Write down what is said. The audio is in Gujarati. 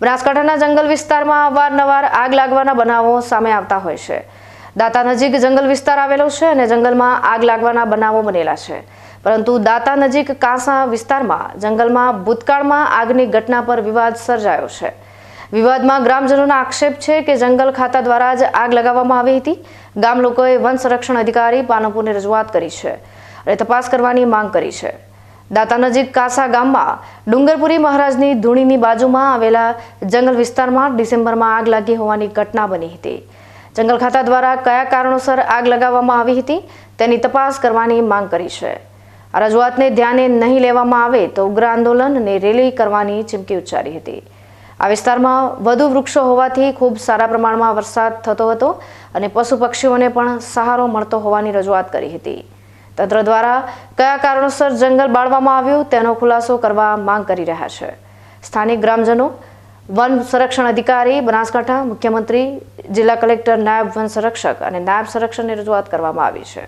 બનાસકાંઠાના જંગલ વિસ્તારમાં અવારનવાર આગ લાગવાના બનાવો સામે આવતા હોય છે. દાતા નજીક જંગલ વિસ્તાર આવેલો છે અને જંગલમાં આગ લાગવાના બનાવો બનેલા છે. પરંતુ દાતા નજીક કાંસા વિસ્તારમાં જંગલમાં ભૂતકાળમાં આગની ઘટના પર વિવાદ સર્જાયો છે. વિવાદમાં ગ્રામજનોના આક્ષેપ છે કે જંગલ ખાતા દ્વારા જ આગ લગાવવામાં આવી હતી. ગામ લોકોએ વન સંરક્ષણ અધિકારી પાનપુરને રજૂઆત કરી છે અને તપાસ કરવાની માંગ કરી છે. દાતા નજીક કાસા ગામમાં ડુંગરપુરી મહારાજની ધૂણીની બાજુમાં આવેલા જંગલ વિસ્તારમાં ડિસેમ્બરમાં આગ લાગી હોવાની ઘટના બની હતી. જંગલ ખાતા દ્વારા કયા કારણોસર આગ લગાવવામાં આવી હતી તેની તપાસ કરવાની માંગ કરી છે. આ રજૂઆતને ધ્યાને નહીં લેવામાં આવે તો ઉગ્ર આંદોલન અને રેલી કરવાની ચીમકી ઉચ્ચારી હતી. આ વિસ્તારમાં વધુ વૃક્ષો હોવાથી ખૂબ સારા પ્રમાણમાં વરસાદ થતો હતો અને પશુ પક્ષીઓને પણ સહારો મળતો હોવાની રજૂઆત કરી હતી. તંત્ર દ્વારા કયા કારણોસર જંગલ બાળવામાં આવ્યું તેનો ખુલાસો કરવા માંગ કરી રહ્યા છે. સ્થાનિક ગ્રામજનો, વન સંરક્ષણ અધિકારી, બનાસકાંઠા મુખ્યમંત્રી, જિલ્લા કલેક્ટર, નાયબ વન સંરક્ષક અને નાયબ સંરક્ષણની રજૂઆત કરવામાં આવી છે.